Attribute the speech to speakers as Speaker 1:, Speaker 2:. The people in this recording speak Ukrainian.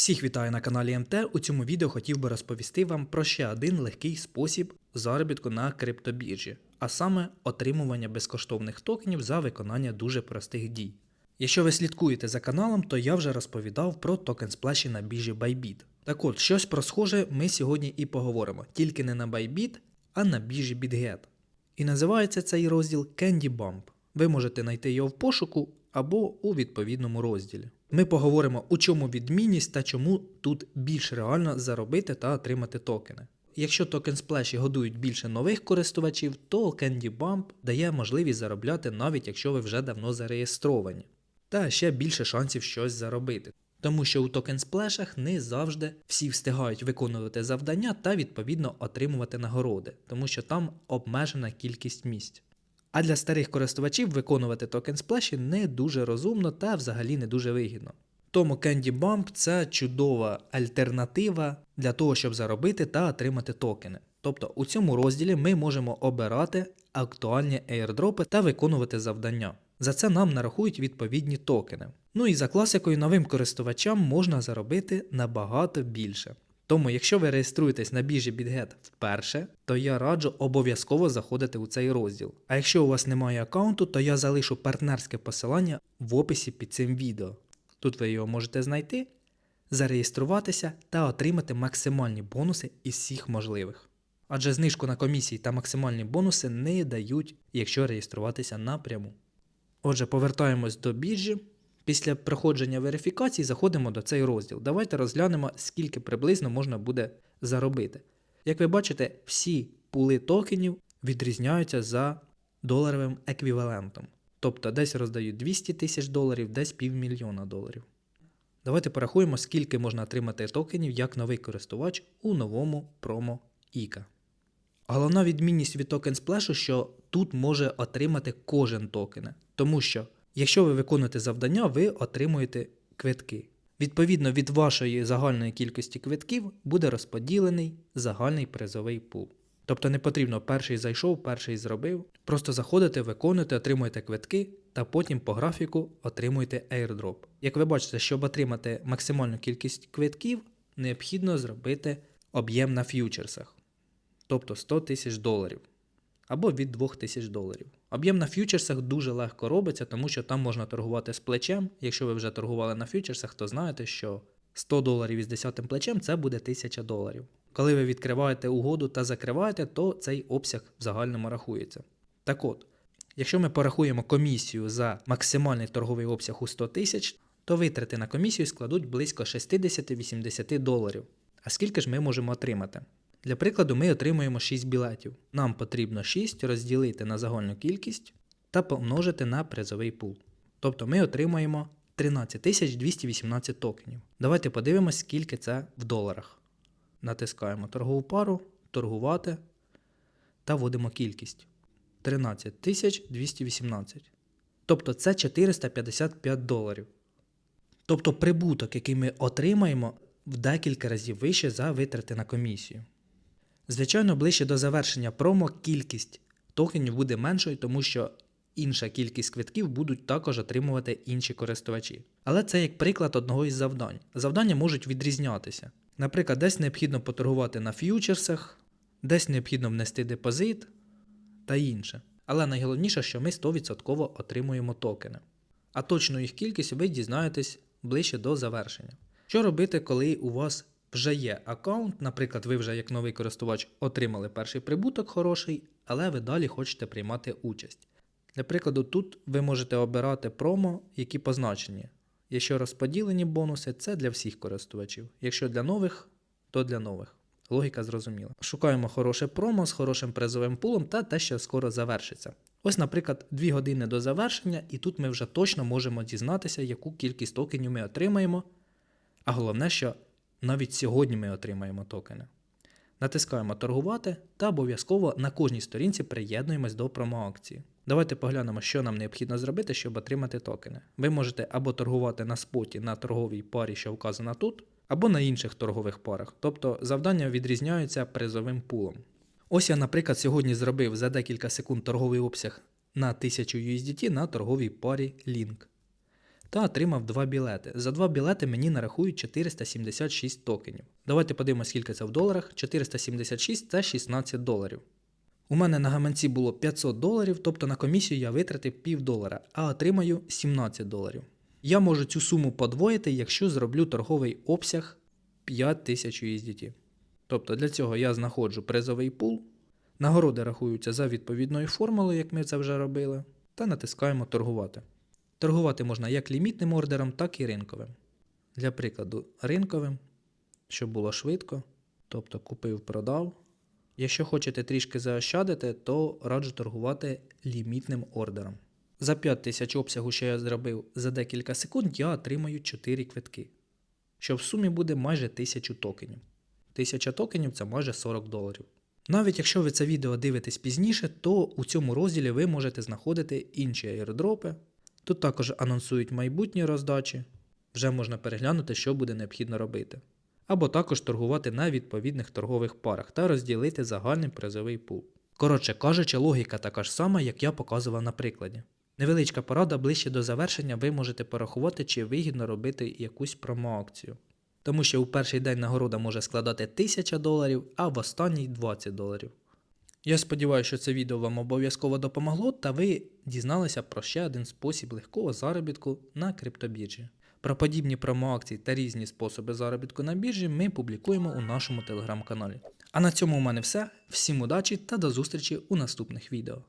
Speaker 1: Всіх вітаю на каналі МТ. У цьому відео хотів би розповісти вам про ще один легкий спосіб заробітку на криптобіржі, а саме отримування безкоштовних токенів за виконання дуже простих дій. Якщо ви слідкуєте за каналом, то я вже розповідав про токен сплеші на біржі Bybit. Так от, щось про схоже ми сьогодні і поговоримо, тільки не на Bybit, а на біржі BitGet. І називається цей розділ Candy Bump. Ви можете знайти його в пошуку або у відповідному розділі. Ми поговоримо, у чому відмінність та чому тут більш реально заробити та отримати токени. Якщо токен сплеші годують більше нових користувачів, то Candy Bump дає можливість заробляти навіть якщо ви вже давно зареєстровані. Та ще більше шансів щось заробити. Тому що у токен сплешах не завжди всі встигають виконувати завдання та відповідно отримувати нагороди, тому що там обмежена кількість місць. А для старих користувачів виконувати токен сплеші не дуже розумно та взагалі не дуже вигідно. Тому Candy Bump це чудова альтернатива для того, щоб заробити та отримати токени. Тобто у цьому розділі ми можемо обирати актуальні airdропи та виконувати завдання. За це нам нарахують відповідні токени. Ну і за класикою новим користувачам можна заробити набагато більше. Тому, якщо ви реєструєтесь на біржі BitGet вперше, то я раджу обов'язково заходити у цей розділ. А якщо у вас немає аккаунту, то я залишу партнерське посилання в описі під цим відео. Тут ви його можете знайти, зареєструватися та отримати максимальні бонуси із всіх можливих. Адже знижку на комісії та максимальні бонуси не дають, якщо реєструватися напряму. Отже, повертаємось до біржі. Після проходження верифікації заходимо до цей розділ. Давайте розглянемо, скільки приблизно можна буде заробити. Як ви бачите, всі пули токенів відрізняються за доларовим еквівалентом. Тобто десь роздають 200 тисяч доларів, десь півмільйона доларів. Давайте порахуємо, скільки можна отримати токенів як новий користувач у новому промо ICA. Головна відмінність від токен сплешу, що тут може отримати кожен токен, тому що якщо ви виконуєте завдання, ви отримуєте квитки. Відповідно від вашої загальної кількості квитків буде розподілений загальний призовий пул. Тобто не потрібно перший зайшов, перший зробив. Просто заходите, виконуєте, отримуєте квитки та потім по графіку отримуєте airdrop. Як ви бачите, щоб отримати максимальну кількість квитків, необхідно зробити об'єм на ф'ючерсах тобто 100 тисяч доларів або від 2 тисяч доларів. Об'єм на ф'ючерсах дуже легко робиться, тому що там можна торгувати з плечем. Якщо ви вже торгували на ф'ючерсах, то знаєте, що 100 доларів із 10 плечем це буде 1000 доларів. Коли ви відкриваєте угоду та закриваєте, то цей обсяг в загальному рахується. Так от, якщо ми порахуємо комісію за максимальний торговий обсяг у 100 тисяч, то витрати на комісію складуть близько 60-80 доларів. А скільки ж ми можемо отримати? Для прикладу, ми отримуємо 6 білетів. Нам потрібно 6 розділити на загальну кількість та помножити на призовий пул. Тобто ми отримаємо 13 218 токенів. Давайте подивимось, скільки це в доларах. Натискаємо торгову пару, торгувати та вводимо кількість. 13 218. Тобто це 455 доларів. Тобто прибуток, який ми отримаємо, в декілька разів вище за витрати на комісію. Звичайно, ближче до завершення промо кількість токенів буде меншою, тому що інша кількість квитків будуть також отримувати інші користувачі. Але це як приклад одного із завдань. Завдання можуть відрізнятися. Наприклад, десь необхідно поторгувати на ф'ючерсах, десь необхідно внести депозит та інше. Але найголовніше, що ми 100% отримуємо токени. А точну їх кількість ви дізнаєтесь ближче до завершення. Що робити, коли у вас вже є аккаунт, наприклад, ви вже як новий користувач отримали перший прибуток хороший, але ви далі хочете приймати участь. Для прикладу, тут ви можете обирати промо, які позначені. Якщо розподілені бонуси, це для всіх користувачів. Якщо для нових, то для нових. Логіка зрозуміла. Шукаємо хороше промо з хорошим призовим пулом та те, що скоро завершиться. Ось, наприклад, 2 години до завершення, і тут ми вже точно можемо дізнатися, яку кількість токенів ми отримаємо. А головне, що навіть сьогодні ми отримаємо токени. Натискаємо торгувати та обов'язково на кожній сторінці приєднуємось до промоакції. Давайте поглянемо, що нам необхідно зробити, щоб отримати токени. Ви можете або торгувати на споті на торговій парі, що вказана тут, або на інших торгових парах. Тобто завдання відрізняються призовим пулом. Ось я, наприклад, сьогодні зробив за декілька секунд торговий обсяг на 1000 USDT на торговій парі Link. Та отримав два білети. За два білети мені нарахують 476 токенів. Давайте подивимося, скільки це в доларах. 476 це 16 доларів. У мене на гаманці було 500 доларів, тобто на комісію я витратив пів долара, а отримаю 17 доларів. Я можу цю суму подвоїти, якщо зроблю торговий обсяг 5000 USDT. Тобто для цього я знаходжу призовий пул, нагороди рахуються за відповідною формулою, як ми це вже робили, та натискаємо торгувати. Торгувати можна як лімітним ордером, так і ринковим. Для прикладу, ринковим, щоб було швидко, тобто купив, продав. Якщо хочете трішки заощадити, то раджу торгувати лімітним ордером. За 5000 обсягу, що я зробив за декілька секунд, я отримаю 4 квитки, що в сумі буде майже 1000 токенів. 1000 токенів це майже 40 доларів. Навіть якщо ви це відео дивитесь пізніше, то у цьому розділі ви можете знаходити інші аірдропи. Тут також анонсують майбутні роздачі, вже можна переглянути, що буде необхідно робити. Або також торгувати на відповідних торгових парах та розділити загальний призовий пул. Коротше кажучи, логіка така ж сама, як я показував на прикладі. Невеличка порада ближче до завершення ви можете порахувати, чи вигідно робити якусь промоакцію. Тому що у перший день нагорода може складати 1000 доларів, а в останній 20 доларів. Я сподіваюся, що це відео вам обов'язково допомогло, та ви дізналися про ще один спосіб легкого заробітку на криптобіржі. Про подібні промоакції та різні способи заробітку на біржі ми публікуємо у нашому телеграм-каналі. А на цьому у мене все. Всім удачі та до зустрічі у наступних відео.